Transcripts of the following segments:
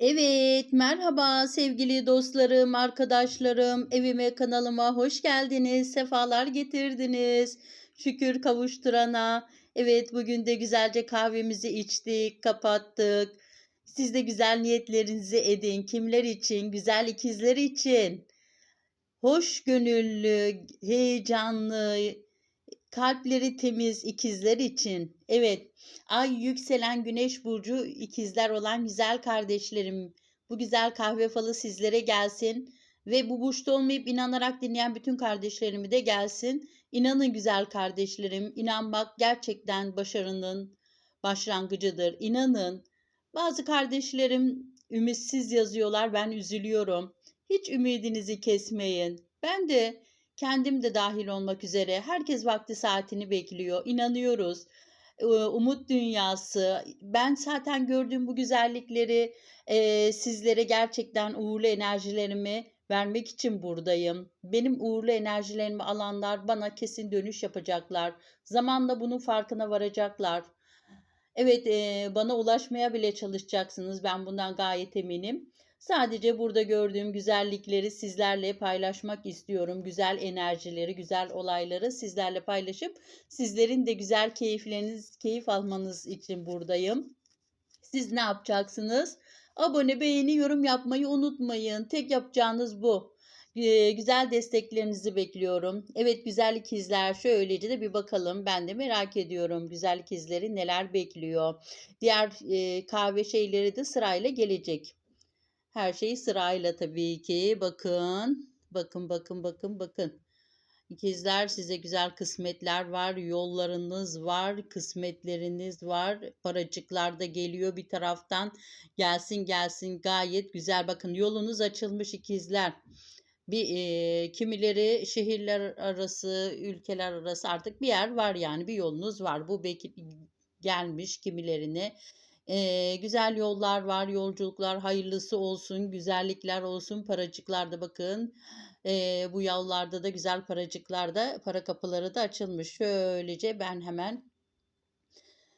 Evet, merhaba sevgili dostlarım, arkadaşlarım. Evime, kanalıma hoş geldiniz, sefalar getirdiniz. Şükür kavuşturana. Evet, bugün de güzelce kahvemizi içtik, kapattık. Siz de güzel niyetlerinizi edin. Kimler için? Güzel ikizler için. Hoş gönüllü, heyecanlı, kalpleri temiz ikizler için. Evet, ay yükselen güneş burcu ikizler olan güzel kardeşlerim. Bu güzel kahve falı sizlere gelsin ve bu burçta olmayıp inanarak dinleyen bütün kardeşlerimi de gelsin. İnanın güzel kardeşlerim, inanmak gerçekten başarının başlangıcıdır. İnanın. Bazı kardeşlerim ümitsiz yazıyorlar, ben üzülüyorum. Hiç ümidinizi kesmeyin. Ben de kendim de dahil olmak üzere herkes vakti saatini bekliyor. İnanıyoruz. Umut dünyası. Ben zaten gördüğüm bu güzellikleri eee, sizlere gerçekten uğurlu enerjilerimi vermek için buradayım. Benim uğurlu enerjilerimi alanlar bana kesin dönüş yapacaklar. Zamanla bunun farkına varacaklar. Evet, eee, bana ulaşmaya bile çalışacaksınız. Ben bundan gayet eminim. Sadece burada gördüğüm güzellikleri sizlerle paylaşmak istiyorum. Güzel enerjileri, güzel olayları sizlerle paylaşıp sizlerin de güzel keyifleriniz, keyif almanız için buradayım. Siz ne yapacaksınız? Abone, beğeni, yorum yapmayı unutmayın. Tek yapacağınız bu. Eee, güzel desteklerinizi bekliyorum. Evet güzel ikizler şöylece de bir bakalım. Ben de merak ediyorum güzel ikizleri neler bekliyor. Diğer eee, kahve şeyleri de sırayla gelecek. Her şey sırayla tabii ki. Bakın, bakın, bakın, bakın, bakın. İkizler size güzel kısmetler var, yollarınız var, kısmetleriniz var. Paracıklar da geliyor bir taraftan. Gelsin gelsin gayet güzel. Bakın yolunuz açılmış ikizler. Bir eee, kimileri şehirler arası, ülkeler arası artık bir yer var yani bir yolunuz var. Bu belki gelmiş kimilerine. Eee, güzel yollar var, yolculuklar hayırlısı olsun, güzellikler olsun. Paracıklar da bakın. Eee, bu yollarda da güzel paracıklar da para kapıları da açılmış. Şöylece ben hemen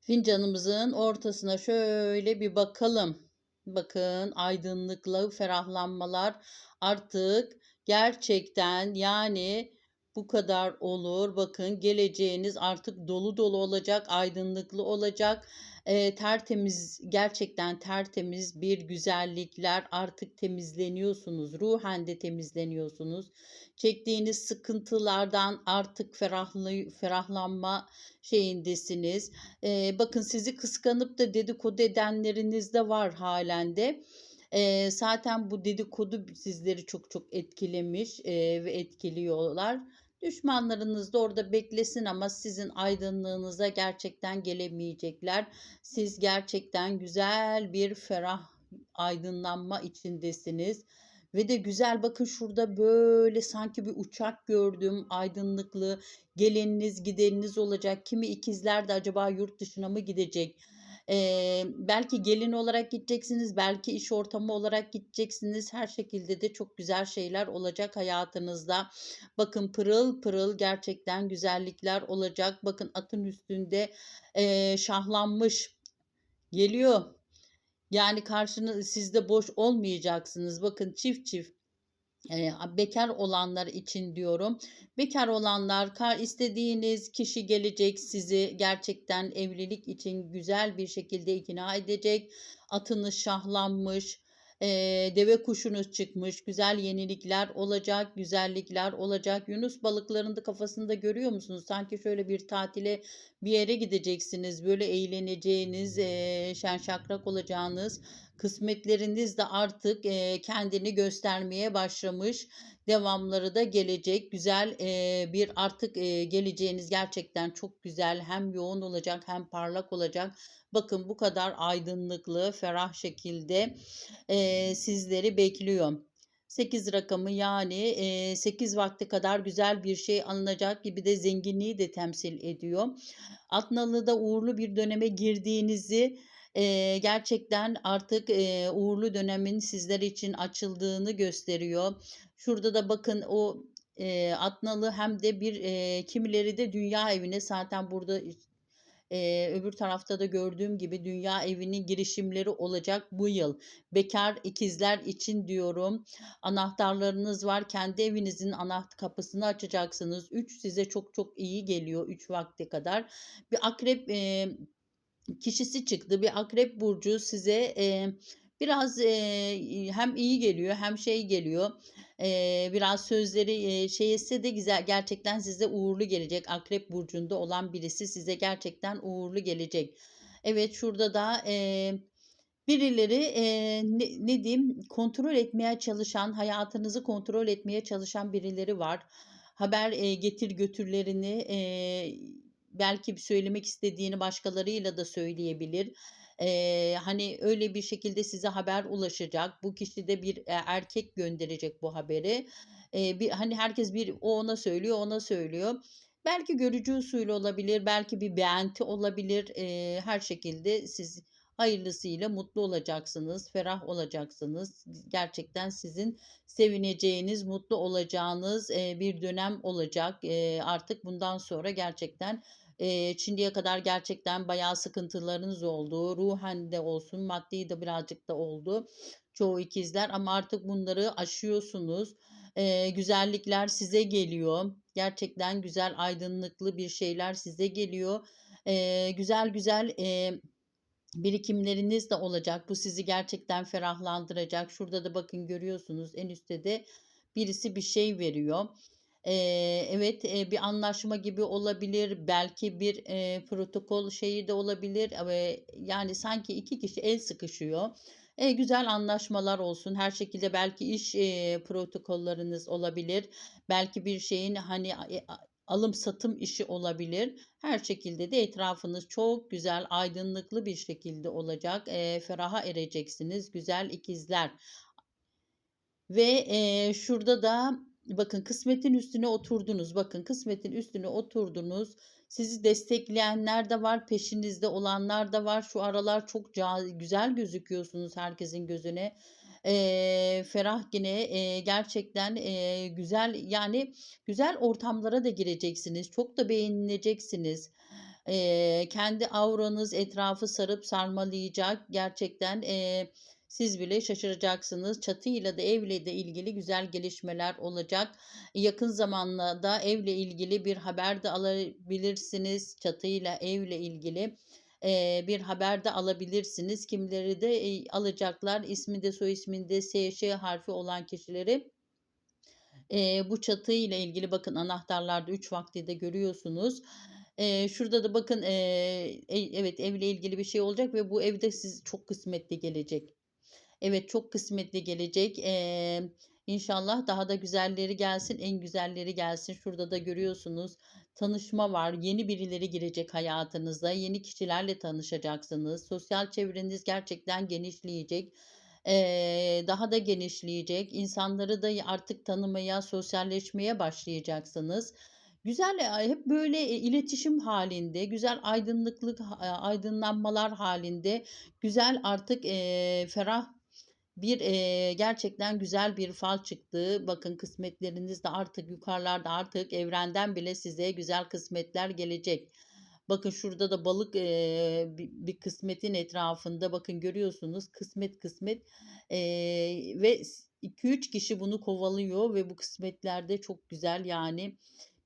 fincanımızın ortasına şöyle bir bakalım. Bakın aydınlıkla ferahlanmalar artık gerçekten yani bu kadar olur. Bakın geleceğiniz artık dolu dolu olacak, aydınlıklı olacak. Eee, tertemiz, gerçekten tertemiz bir güzellikler artık temizleniyorsunuz. Ruhen de temizleniyorsunuz. Çektiğiniz sıkıntılardan artık ferahlı, ferahlanma şeyindesiniz. Eee, bakın sizi kıskanıp da dedikodu edenleriniz de var halen de. Eee, zaten bu dedikodu sizleri çok çok etkilemiş eee, ve etkiliyorlar. Düşmanlarınız da orada beklesin ama sizin aydınlığınıza gerçekten gelemeyecekler. Siz gerçekten güzel bir ferah aydınlanma içindesiniz. Ve de güzel bakın şurada böyle sanki bir uçak gördüm aydınlıklı geleniniz gideniniz olacak. Kimi ikizler de acaba yurt dışına mı gidecek? Eee, belki gelin olarak gideceksiniz, belki iş ortamı olarak gideceksiniz. Her şekilde de çok güzel şeyler olacak hayatınızda. Bakın pırıl pırıl gerçekten güzellikler olacak. Bakın atın üstünde eee, şahlanmış geliyor. Yani karşınız sizde boş olmayacaksınız. Bakın çift çift bekar olanlar için diyorum. Bekar olanlar kar istediğiniz kişi gelecek sizi gerçekten evlilik için güzel bir şekilde ikna edecek. Atınız şahlanmış, deve kuşunuz çıkmış, güzel yenilikler olacak, güzellikler olacak. Yunus balıklarını da kafasında görüyor musunuz? Sanki şöyle bir tatile bir yere gideceksiniz. Böyle eğleneceğiniz, eee, şen şakrak olacağınız, kısmetleriniz de artık eee, kendini göstermeye başlamış. Devamları da gelecek. Güzel eee, bir artık eee, geleceğiniz gerçekten çok güzel. Hem yoğun olacak hem parlak olacak. Bakın bu kadar aydınlıklı, ferah şekilde eee, sizleri bekliyor. 8 rakamı yani eee 8 vakte kadar güzel bir şey alınacak gibi de zenginliği de temsil ediyor. Atnalı'da uğurlu bir döneme girdiğinizi eee, gerçekten artık eee, uğurlu dönemin sizler için açıldığını gösteriyor. Şurada da bakın o eee, Atnalı hem de bir eee, kimileri de dünya evine zaten burada Eee, öbür tarafta da gördüğüm gibi dünya evinin girişimleri olacak bu yıl. Bekar ikizler için diyorum. Anahtarlarınız var. Kendi evinizin anaht kapısını açacaksınız. 3 size çok çok iyi geliyor 3 vakte kadar. Bir akrep eee, kişisi çıktı. Bir akrep burcu size eee, biraz eee, hem iyi geliyor hem şey geliyor. Eee, biraz sözleri eee, şey etse de güzel gerçekten size uğurlu gelecek. Akrep burcunda olan birisi size gerçekten uğurlu gelecek. Evet şurada da eee, birileri eee, ne, ne diyeyim kontrol etmeye çalışan, hayatınızı kontrol etmeye çalışan birileri var. Haber eee, getir götürlerini eee, belki söylemek istediğini başkalarıyla da söyleyebilir. Eee, hani öyle bir şekilde size haber ulaşacak. Bu kişi de bir e, erkek gönderecek bu haberi. Eee, bir hani herkes bir o ona söylüyor, ona söylüyor. Belki görücü usulü olabilir, belki bir beğenti olabilir. Eee, her şekilde siz hayırlısıyla mutlu olacaksınız, ferah olacaksınız. Gerçekten sizin sevineceğiniz, mutlu olacağınız bir dönem olacak. Artık bundan sonra gerçekten eee, şimdiye kadar gerçekten bayağı sıkıntılarınız oldu. Ruhen de olsun, maddi de birazcık da oldu. Çoğu ikizler ama artık bunları aşıyorsunuz. Güzellikler size geliyor. Gerçekten güzel, aydınlıklı bir şeyler size geliyor. Güzel güzel birikimleriniz de olacak. Bu sizi gerçekten ferahlandıracak. Şurada da bakın görüyorsunuz en üstte de birisi bir şey veriyor. Eee, evet, eee, bir anlaşma gibi olabilir. Belki bir eee, protokol şeyi de olabilir. Eee, yani sanki iki kişi el sıkışıyor. Eee, güzel anlaşmalar olsun. Her şekilde belki iş eee, protokollarınız olabilir. Belki bir şeyin hani e, alım satım işi olabilir. Her şekilde de etrafınız çok güzel, aydınlıklı bir şekilde olacak. Eee, feraha ereceksiniz. Güzel ikizler. Ve eee, şurada da bakın kısmetin üstüne oturdunuz. Bakın kısmetin üstüne oturdunuz. Sizi destekleyenler de var, peşinizde olanlar da var. Şu aralar çok güzel gözüküyorsunuz herkesin gözüne. Eee, ferah yine eee, gerçekten eee, güzel yani güzel ortamlara da gireceksiniz. Çok da beğenileceksiniz. Eee, kendi auranız etrafı sarıp sarmalayacak. Gerçekten eee, siz bile şaşıracaksınız. Çatıyla da evle de ilgili güzel gelişmeler olacak. Yakın zamanda evle ilgili bir haber de alabilirsiniz. Çatıyla evle ilgili bir haber de alabilirsiniz. Kimleri de e, alacaklar. İsminde soy isminde S, Ş harfi olan kişileri Eee, bu çatıyla ilgili bakın anahtarlarda 3 vakti de görüyorsunuz. Eee, şurada da bakın e evet evle ilgili bir şey olacak ve bu evde siz çok kısmetli gelecek. Evet, çok kısmetli gelecek. Eee, inşallah daha da güzelleri gelsin, en güzelleri gelsin. Şurada da görüyorsunuz tanışma var. Yeni birileri girecek hayatınıza. Yeni kişilerle tanışacaksınız. Sosyal çevreniz gerçekten genişleyecek. Eee, daha da genişleyecek. İnsanları da artık tanımaya, sosyalleşmeye başlayacaksınız. Güzel, eee, hep böyle, eee, iletişim halinde, güzel aydınlıklık aydınlanmalar halinde, güzel artık, eee, ferah bir, eee, gerçekten güzel bir fal çıktı. Bakın kısmetleriniz de artık yukarılarda artık evrenden bile size güzel kısmetler gelecek. Bakın şurada da balık eee, bir, kısmetin etrafında bakın görüyorsunuz kısmet kısmet eee, ve 2-3 kişi bunu kovalıyor ve bu kısmetlerde çok güzel yani.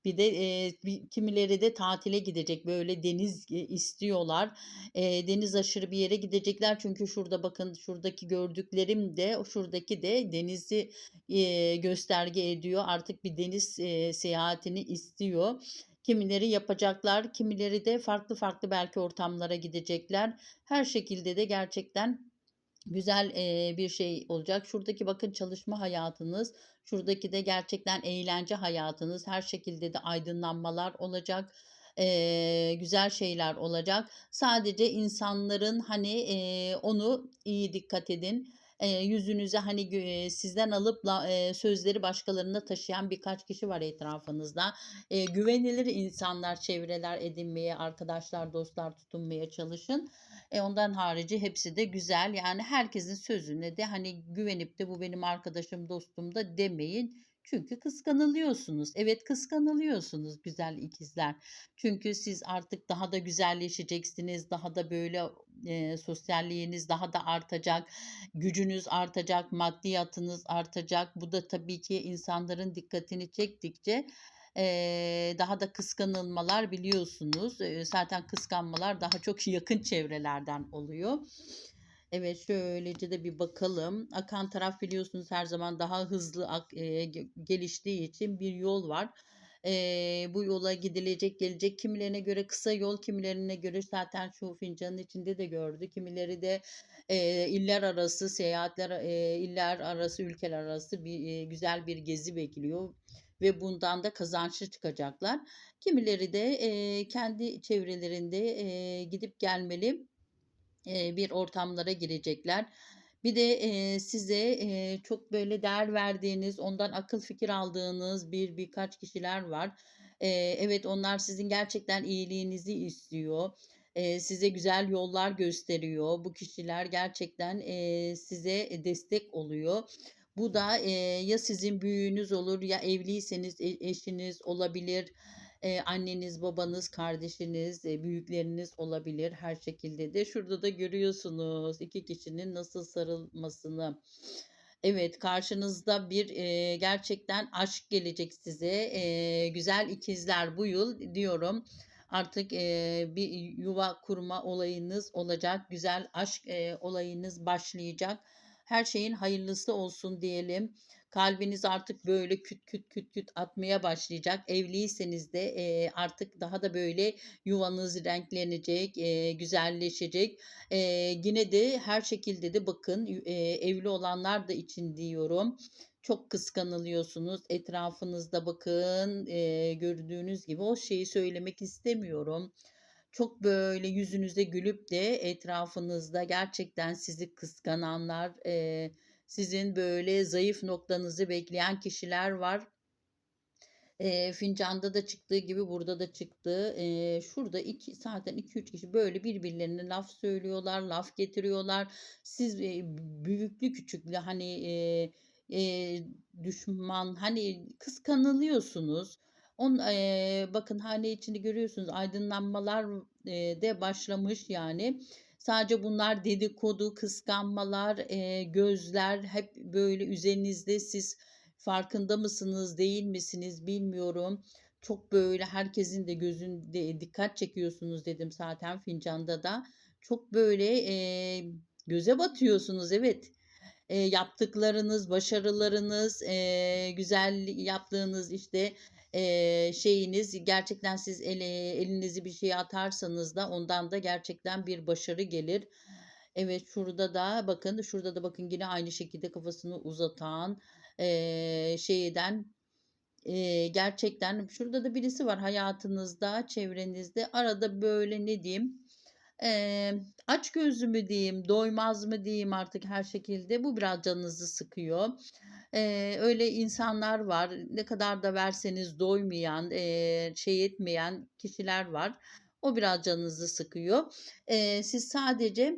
Bir de eee, bir, kimileri de tatile gidecek böyle deniz e, istiyorlar. Eee, deniz aşırı bir yere gidecekler çünkü şurada bakın şuradaki gördüklerim de şuradaki de denizi eee, gösterge ediyor. Artık bir deniz eee, seyahatini istiyor. Kimileri yapacaklar, kimileri de farklı farklı belki ortamlara gidecekler. Her şekilde de gerçekten güzel bir şey olacak. Şuradaki bakın çalışma hayatınız, şuradaki de gerçekten eğlence hayatınız. Her şekilde de aydınlanmalar olacak. Eee, güzel şeyler olacak. Sadece insanların hani eee, onu iyi dikkat edin. Eee, yüzünüze hani eee, sizden alıp la- eee, sözleri başkalarına taşıyan birkaç kişi var etrafınızda. Eee, güvenilir insanlar, çevreler edinmeye, arkadaşlar, dostlar tutunmaya çalışın. E, ondan harici hepsi de güzel. Yani herkesin sözüne de hani güvenip de bu benim arkadaşım, dostum da demeyin. Çünkü kıskanılıyorsunuz. Evet, kıskanılıyorsunuz güzel ikizler. Çünkü siz artık daha da güzelleşeceksiniz. Daha da böyle, eee, sosyalliğiniz daha da artacak, gücünüz artacak, maddiyatınız artacak. Bu da tabii ki insanların dikkatini çektikçe, eee, daha da kıskanılmalar biliyorsunuz. Eee, zaten kıskanmalar daha çok yakın çevrelerden oluyor. Evet, şöylece de bir bakalım. Akan taraf biliyorsunuz her zaman daha hızlı ge geliştiği için bir yol var. Eee, bu yola gidilecek, gelecek. Kimilerine göre kısa yol, kimilerine göre zaten şu fincanın içinde de gördü. Kimileri de, eee, iller arası seyahatler, eee, iller arası, ülkeler arası bir, eee, güzel bir gezi bekliyor ve bundan da kazançlı çıkacaklar. Kimileri de, eee, kendi çevrelerinde, eee, gidip gelmeli Bir ortamlara girecekler. Bir de, size, çok böyle değer verdiğiniz, ondan akıl fikir aldığınız bir birkaç kişiler var. Evet, onlar sizin gerçekten iyiliğinizi istiyor. Size güzel yollar gösteriyor. Bu kişiler gerçekten, size destek oluyor. Bu da, ya sizin büyüğünüz olur ya evliyseniz e eşiniz olabilir. Eee, anneniz, babanız, kardeşiniz, eee, büyükleriniz olabilir her şekilde de. Şurada da görüyorsunuz 2 kişinin nasıl sarılmasını. Evet, karşınızda bir, eee, gerçekten aşk gelecek size. Eee, güzel ikizler bu yıl diyorum. Artık, eee, bir yuva kurma olayınız olacak. Güzel aşk, eee, olayınız başlayacak. Her şeyin hayırlısı olsun diyelim. Kalbiniz artık böyle küt küt küt küt atmaya başlayacak. Evliyseniz de, eee, artık daha da böyle yuvanız renklenecek, eee, güzelleşecek. Eee, yine de her şekilde de bakın, eee, evli olanlar da için diyorum, çok kıskanılıyorsunuz. Etrafınızda bakın, eee, gördüğünüz gibi o şeyi söylemek istemiyorum. Çok böyle yüzünüze gülüp de etrafınızda gerçekten sizi kıskananlar, eee, sizin böyle zayıf noktanızı bekleyen kişiler var. Eee, fincanda da çıktığı gibi burada da çıktı. Eee, şurada iki zaten 2-3 kişi böyle birbirlerine laf söylüyorlar, laf getiriyorlar. Siz, eee, büyüklü küçüklü hani, eee, eee, düşman, hani, kıskanılıyorsunuz. On eee, bakın hâne içinde görüyorsunuz aydınlanmalar, eee, de başlamış yani. Sadece bunlar dedikodu, kıskanmalar, eee, gözler hep böyle üzerinizde. Siz farkında mısınız, değil misiniz bilmiyorum. Çok böyle herkesin de gözünde dikkat çekiyorsunuz dedim zaten fincanda da. Çok böyle, eee, göze batıyorsunuz evet. Eee, yaptıklarınız, başarılarınız, eee, güzel yaptığınız işte, eee, şeyiniz gerçekten siz ele elinizi bir şeye atarsanız da ondan da gerçekten bir başarı gelir. Evet, şurada da bakın, şurada da bakın yine aynı şekilde kafasını uzatan, eee, şeyden, eee, gerçekten şurada da birisi var hayatınızda, çevrenizde. Arada böyle ne diyeyim, eee, açgözlü mü diyeyim, doymaz mı diyeyim artık her şekilde bu biraz canınızı sıkıyor. Eee, öyle insanlar var. Ne kadar da verseniz doymayan, eee, şey etmeyen kişiler var. O biraz canınızı sıkıyor. Eee, siz sadece,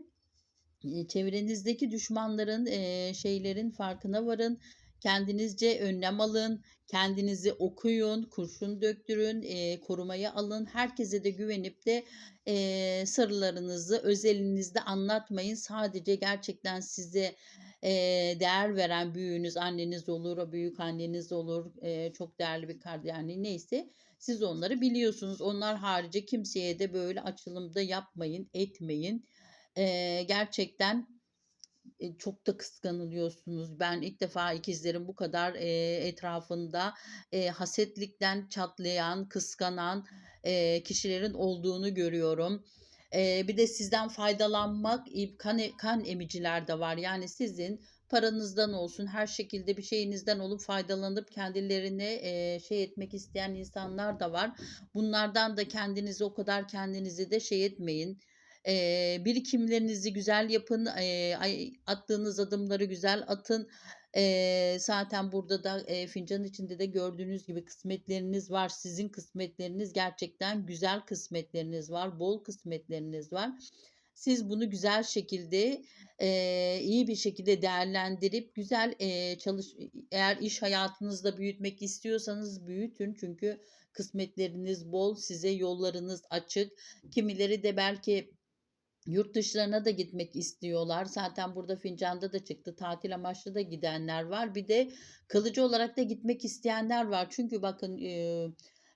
çevrenizdeki düşmanların, eee, şeylerin farkına varın. Kendinizce önlem alın. Kendinizi okuyun, kurşun döktürün, eee, korumaya alın. Herkese de güvenip de, eee, sırlarınızı özelinizde anlatmayın. Sadece gerçekten size, eee, değer veren büyüğünüz, anneniz olur, o büyükanneniz olur, eee, çok değerli bir kard yani neyse, siz onları biliyorsunuz. Onlar harici kimseye de böyle açılım da yapmayın, etmeyin. Eee, gerçekten, çok da kıskanılıyorsunuz. Ben ilk defa ikizlerin bu kadar, eee, etrafında, eee, hasetlikten çatlayan, kıskanan, eee, kişilerin olduğunu görüyorum. Eee, bir de sizden faydalanmak, kan e kan emiciler de var. Yani sizin paranızdan olsun, her şekilde bir şeyinizden olup faydalanıp kendilerine, eee, şey etmek isteyen insanlar da var. Bunlardan da kendinizi o kadar kendinizi de şey etmeyin. Eee, birikimlerinizi güzel yapın. Ay attığınız adımları güzel atın. Eee, zaten burada da, eee, fincanın içinde de gördüğünüz gibi kısmetleriniz var. Sizin kısmetleriniz gerçekten güzel kısmetleriniz var, bol kısmetleriniz var. Siz bunu güzel şekilde, eee, iyi bir şekilde değerlendirip güzel, eee, çalış eğer iş hayatınızda büyütmek istiyorsanız büyütün. Çünkü kısmetleriniz bol, size yollarınız açık. Kimileri de belki yurt dışlarına da gitmek istiyorlar. Zaten burada fincanda da çıktı. Tatil amaçlı da gidenler var. Bir de kalıcı olarak da gitmek isteyenler var. Çünkü bakın,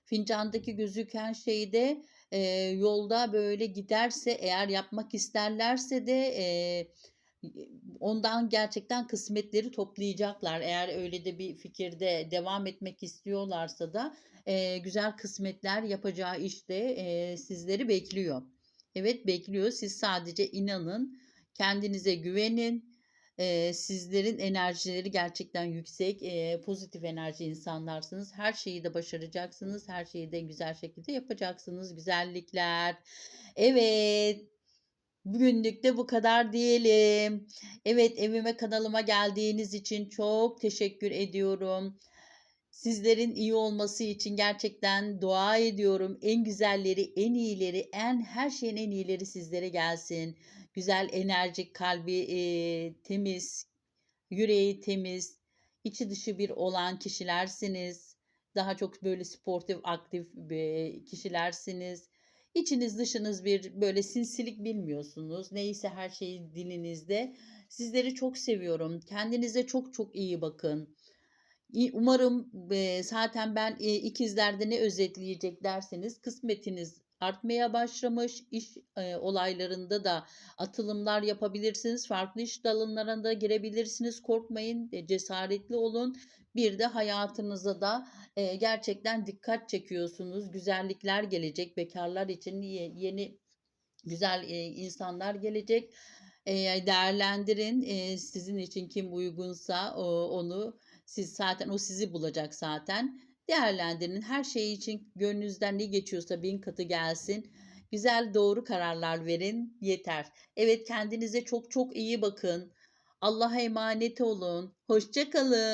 fincandaki gözüken şeyde, eee, yolda böyle giderse eğer yapmak isterlerse de, ondan gerçekten kısmetleri toplayacaklar. Eğer öyle de bir fikirde devam etmek istiyorlarsa da, güzel kısmetler yapacağı iş de, eee, sizleri bekliyor. Evet, bekliyor. Siz sadece inanın, kendinize güvenin. Eee, sizlerin enerjileri gerçekten yüksek, eee, pozitif enerji insanlarsınız. Her şeyi de başaracaksınız. Her şeyi de güzel şekilde yapacaksınız. Güzellikler. Evet, bugünlük de bu kadar diyelim. Evet, evime, kanalıma geldiğiniz için çok teşekkür ediyorum. Sizlerin iyi olması için gerçekten dua ediyorum. En güzelleri, en iyileri, en her şeyin en iyileri sizlere gelsin. Güzel, enerjik, kalbi, eee, temiz, yüreği temiz, içi dışı bir olan kişilersiniz. Daha çok böyle sportif, aktif, kişilersiniz. İçiniz dışınız bir böyle sinsilik bilmiyorsunuz. Neyse her şey dilinizde. Sizleri çok seviyorum. Kendinize çok çok iyi bakın. Umarım, zaten ben, ikizlerde ne özetleyecek derseniz kısmetiniz artmaya başlamış. İş, olaylarında da atılımlar yapabilirsiniz. Farklı iş dallarına da girebilirsiniz. Korkmayın, eee, cesaretli olun. Bir de hayatınıza da, gerçekten dikkat çekiyorsunuz. Güzellikler gelecek. Bekârlar için ye yeni güzel, insanlar gelecek. Değerlendirin. Sizin için kim uygunsa, onu siz zaten o sizi bulacak zaten. Değerlendirin. Her şey için gönlünüzden ne geçiyorsa 1000 katı gelsin. Güzel, doğru kararlar verin, yeter. Evet, kendinize çok çok iyi bakın. Allah'a emanet olun. Hoşça kalın.